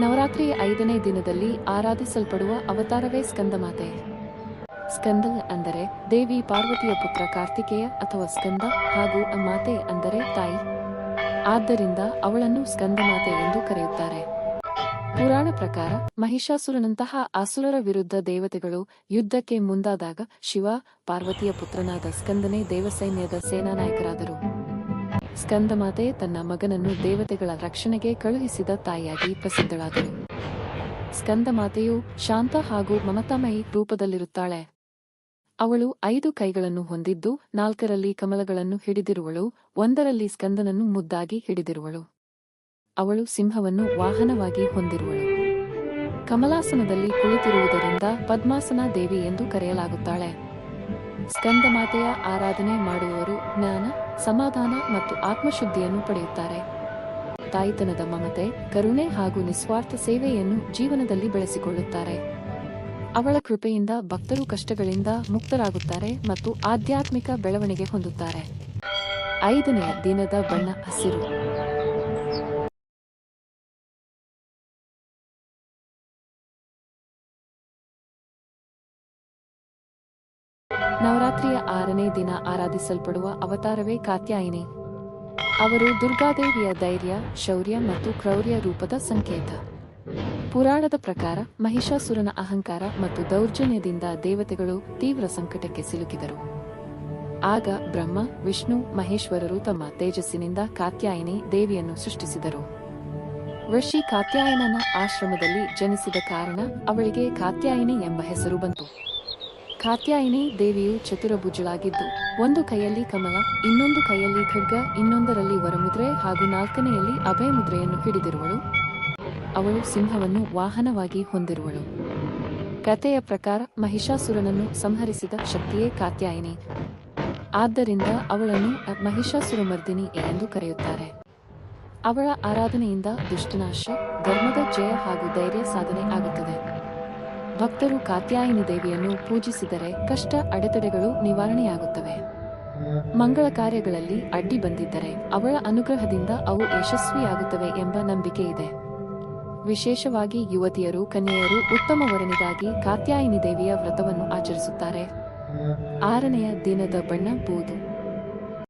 ನವರಾತ್ರಿಯ ಐದನೇ ದಿನದಲ್ಲಿ ಆರಾಧಿಸಲ್ಪಡುವ ಅವತಾರವೇ ಸ್ಕಂದಮಾತೆ. ಸ್ಕಂದ ಅಂದರೆ ದೇವಿ ಪಾರ್ವತಿಯ ಪುತ್ರ ಕಾರ್ತಿಕೇಯ ಅಥವಾ ಸ್ಕಂದ ಹಾಗೂ ಮಾತೆ ಅಂದರೆ ತಾಯಿ. ಆದ್ದರಿಂದ ಅವಳನ್ನು ಸ್ಕಂದಮಾತೆ ಎಂದು ಕರೆಯುತ್ತಾರೆ. ಪುರಾಣ ಪ್ರಕಾರ ಮಹಿಷಾಸುರನಂತಹ ಅಸುರರ ವಿರುದ್ಧ ದೇವತೆಗಳು ಯುದ್ಧಕ್ಕೆ ಮುಂದಾದಾಗ ಶಿವ ಪಾರ್ವತಿಯ ಪುತ್ರನಾದ ಸ್ಕಂದನೇ ದೇವಸೈನ್ಯದ ಸೇನಾನಾಯಕರಾದರು. ಸ್ಕಂದಮಾತೆ ತನ್ನ ಮಗನನ್ನು ದೇವತೆಗಳ ರಕ್ಷಣೆಗೆ ಕಳುಹಿಸಿದ ತಾಯಿಯಾಗಿ ಪ್ರಸಿದ್ಧಳಾದಳು. ಸ್ಕಂದಮಾತೆಯು ಶಾಂತ ಹಾಗೂ ಮಮತಾಮಯಿ ರೂಪದಲ್ಲಿರುತ್ತಾಳೆ. ಅವಳು ಐದು ಕೈಗಳನ್ನು ಹೊಂದಿದ್ದು ನಾಲ್ಕರಲ್ಲಿ ಕಮಲಗಳನ್ನು ಹಿಡಿದಿರುವಳು, ಒಂದರಲ್ಲಿ ಸ್ಕಂದನನ್ನು ಮುದ್ದಾಗಿ ಹಿಡಿದಿರುವಳು. ಅವಳು ಸಿಂಹವನ್ನು ವಾಹನವಾಗಿ ಹೊಂದಿರುವಳು. ಕಮಲಾಸನದಲ್ಲಿ ಕುಳಿತಿರುವುದರಿಂದ ಪದ್ಮಾಸನ ದೇವಿ ಎಂದು ಕರೆಯಲಾಗುತ್ತಾಳೆ. ಸ್ಕಂದಮಾತೆಯ ಆರಾಧನೆ ಮಾಡುವವರು ಜ್ಞಾನ, ಸಮಾಧಾನ ಮತ್ತು ಆತ್ಮಶುದ್ಧಿಯನ್ನು ಪಡೆಯುತ್ತಾರೆ. ತಾಯಿತನದ ಮಮತೆ, ಕರುಣೆ ಹಾಗೂ ನಿಸ್ವಾರ್ಥ ಸೇವೆಯನ್ನು ಜೀವನದಲ್ಲಿ ಬೆಳೆಸಿಕೊಳ್ಳುತ್ತಾರೆ. ಅವಳ ಕೃಪೆಯಿಂದ ಭಕ್ತರು ಕಷ್ಟಗಳಿಂದ ಮುಕ್ತರಾಗುತ್ತಾರೆ ಮತ್ತು ಆಧ್ಯಾತ್ಮಿಕ ಬೆಳವಣಿಗೆ ಹೊಂದುತ್ತಾರೆ. ಐದನೆಯ ದಿನದ ಬಣ್ಣ ಹಸಿರು. ನವರಾತ್ರಿಯ ಆರನೇ ದಿನ ಆರಾಧಿಸಲ್ಪಡುವ ಅವತಾರವೇ ಕಾತ್ಯಾಯಿನಿ. ಅವರು ದುರ್ಗಾದೇವಿಯ ಧೈರ್ಯ, ಶೌರ್ಯ ಮತ್ತು ಕ್ರೌರ್ಯ ರೂಪದ ಸಂಕೇತ. ಪುರಾಣದ ಪ್ರಕಾರ ಮಹಿಷಾಸುರನ ಅಹಂಕಾರ ಮತ್ತು ದೌರ್ಜನ್ಯದಿಂದ ದೇವತೆಗಳು ತೀವ್ರ ಸಂಕಟಕ್ಕೆ ಸಿಲುಕಿದರು. ಆಗ ಬ್ರಹ್ಮ, ವಿಷ್ಣು, ಮಹೇಶ್ವರರು ತಮ್ಮ ತೇಜಸ್ಸಿನಿಂದ ಕಾತ್ಯಾಯಿನಿ ದೇವಿಯನ್ನು ಸೃಷ್ಟಿಸಿದರು. ಋಷಿ ಕಾತ್ಯಾಯನನ ಆಶ್ರಮದಲ್ಲಿ ಜನಿಸಿದ ಕಾರಣ ಅವಳಿಗೆ ಕಾತ್ಯಾಯಿನಿ ಎಂಬ ಹೆಸರು ಬಂತು. ಕಾತ್ಯಾಯಿನಿ ದೇವಿಯು ಚತುರಭುಜಳಾಗಿದ್ದು, ಒಂದು ಕೈಯಲ್ಲಿ ಕಮಲ, ಇನ್ನೊಂದು ಕೈಯಲ್ಲಿ ಖಡ್ಗ, ಇನ್ನೊಂದರಲ್ಲಿ ವರಮುದ್ರೆ ಹಾಗೂ ನಾಲ್ಕನೆಯಲ್ಲಿ ಅಭಯ ಮುದ್ರೆಯನ್ನು ಹಿಡಿದಿರುವಳು. ಅವಳು ಸಿಂಹವನ್ನು ವಾಹನವಾಗಿ ಹೊಂದಿರುವಳು. ಕಥೆಯ ಪ್ರಕಾರ ಮಹಿಷಾಸುರನನ್ನು ಸಂಹರಿಸಿದ ಶಕ್ತಿಯೇ ಕಾತ್ಯಾಯಿನಿ. ಆದ್ದರಿಂದ ಅವಳನ್ನು ಮಹಿಷಾಸುರಮರ್ದಿನಿ ಎಂದು ಕರೆಯುತ್ತಾರೆ. ಅವಳ ಆರಾಧನೆಯಿಂದ ದುಷ್ಟನಾಶ, ಧರ್ಮದ ಜಯ ಹಾಗೂ ಧೈರ್ಯ ಸಾಧನೆ ಆಗುತ್ತದೆ. ಭಕ್ತರು ಕಾತ್ಯಾಯಿನಿ ದೇವಿಯನ್ನು ಪೂಜಿಸಿದರೆ ಕಷ್ಟ ಅಡೆತಡೆಗಳು ನಿವಾರಣೆಯಾಗುತ್ತವೆ. ಮಂಗಳ ಕಾರ್ಯಗಳಲ್ಲಿ ಅಡ್ಡಿ ಬಂದಿದ್ದರೆ ಅವಳ ಅನುಗ್ರಹದಿಂದ ಅವು ಯಶಸ್ವಿಯಾಗುತ್ತವೆ ಎಂಬ ನಂಬಿಕೆ ಇದೆ. ವಿಶೇಷವಾಗಿ ಯುವತಿಯರು, ಕನ್ಯೆಯರು ಉತ್ತಮ ವರನಿಗಾಗಿ ಕಾತ್ಯಾಯಿನಿ ದೇವಿಯ ವ್ರತವನ್ನು ಆಚರಿಸುತ್ತಾರೆ. ಆರನೆಯ ದಿನದ ಬಣ್ಣ ಬೂದು.